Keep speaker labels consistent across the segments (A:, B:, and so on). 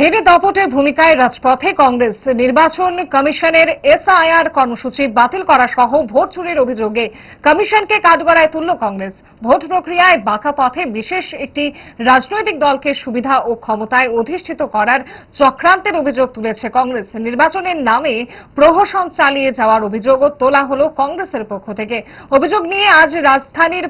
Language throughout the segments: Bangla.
A: ভেবে দাপটের ভূমিকায় রাজপথে কংগ্রেস নির্বাচন কমিশনের এসআইআর কর্মসূচি বাতিল করা সহ ভোট চুরির অভিযোগে কমিশনকে কাঠগড়ায় তুলল কংগ্রেস। ভোট প্রক্রিয়ায় বাঁকা পথে বিশেষ একটি রাজনৈতিক দলকে সুবিধা ও ক্ষমতায় অধিষ্ঠিত করার চক্রান্তের অভিযোগ তুলেছে কংগ্রেস। নির্বাচনের নামে প্রহসন চালিয়ে যাওয়ার অভিযোগও তোলা হল কংগ্রেসের পক্ষ থেকে। অভিযোগ নিয়ে আজ রাজধানীর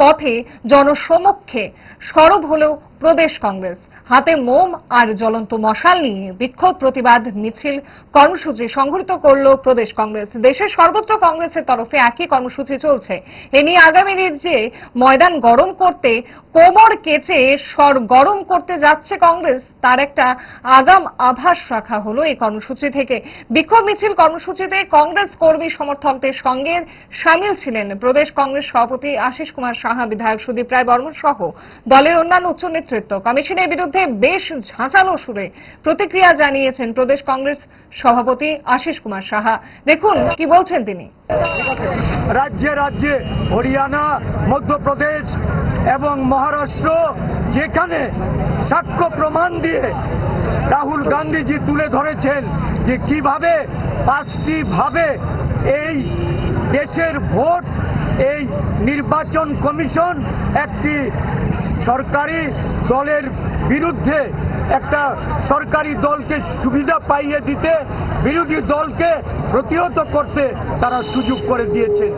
A: পথে জনসমক্ষে সরব হল প্রদেশ কংগ্রেস। হাতে মোম আর জ্বলন্ত মশাল নিয়ে বিক্ষোভ, প্রতিবাদ, মিছিল কর্মসূচি সংঘটিত করল প্রদেশ কংগ্রেস। দেশের সর্বত্র কংগ্রেসের তরফে একই কর্মসূচি চলছে। এ নিয়ে আগামী দিন যে ময়দান গরম করতে, কোমর কেচে স্বর গরম করতে যাচ্ছে কংগ্রেস, তার একটা আগাম আভাস রাখা হলো এই কর্মসূচি থেকে। বিক্ষোভ, মিছিল কর্মসূচিতে কংগ্রেস কর্মী, সমর্থকদের সঙ্গে সামিল ছিলেন প্রদেশ কংগ্রেস সভাপতি আশিস কুমার সাহা, বিধায়ক সুদীপ রায় বর্মন সহ দলের অন্যান্য উচ্চ নেতৃত্ব। কমিশনের বিরুদ্ধে বেশ ঝাঁঝালো সুরে প্রতিক্রিয়া জানিয়েছেন প্রদেশ কংগ্রেস সভাপতি আশিস কুমার সাহা। দেখুন, কি বলছেন তিনি।
B: রাজ্যে রাজ্যে, হরিয়ানা, মধ্যপ্রদেশ এবং মহারাষ্ট্র, যেখানে সাক্ষ্য প্রমাণ দিয়ে রাহুল গান্ধীজি তুলে ধরেছেন যে কীভাবে, পাঁচটি ভাবে এই দেশের ভোট, এই নির্বাচন কমিশন একটি সরকারি দলের বিরুদ্ধে একটা সরকারি দলকে সুবিধা পাইয়ে দিতে বিরোধী দলকে প্রতিহত করতে তারা সুযোগ করে দিয়েছেন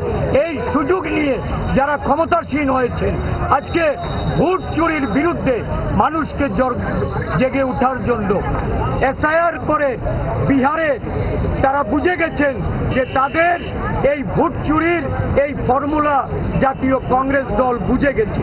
B: এই সুযোগ নিয়ে যারা ক্ষমতাসীন হয়েছেন আজকে ভোট চুরির বিরুদ্ধে মানুষকে জেগে ওঠার জন্য এসআইআর করে বিহারে তারা বুঝে গেছেন যে তাদের এই ভোট চুরির এই ফর্মুলা জাতীয় কংগ্রেস দল বুঝে গেছে।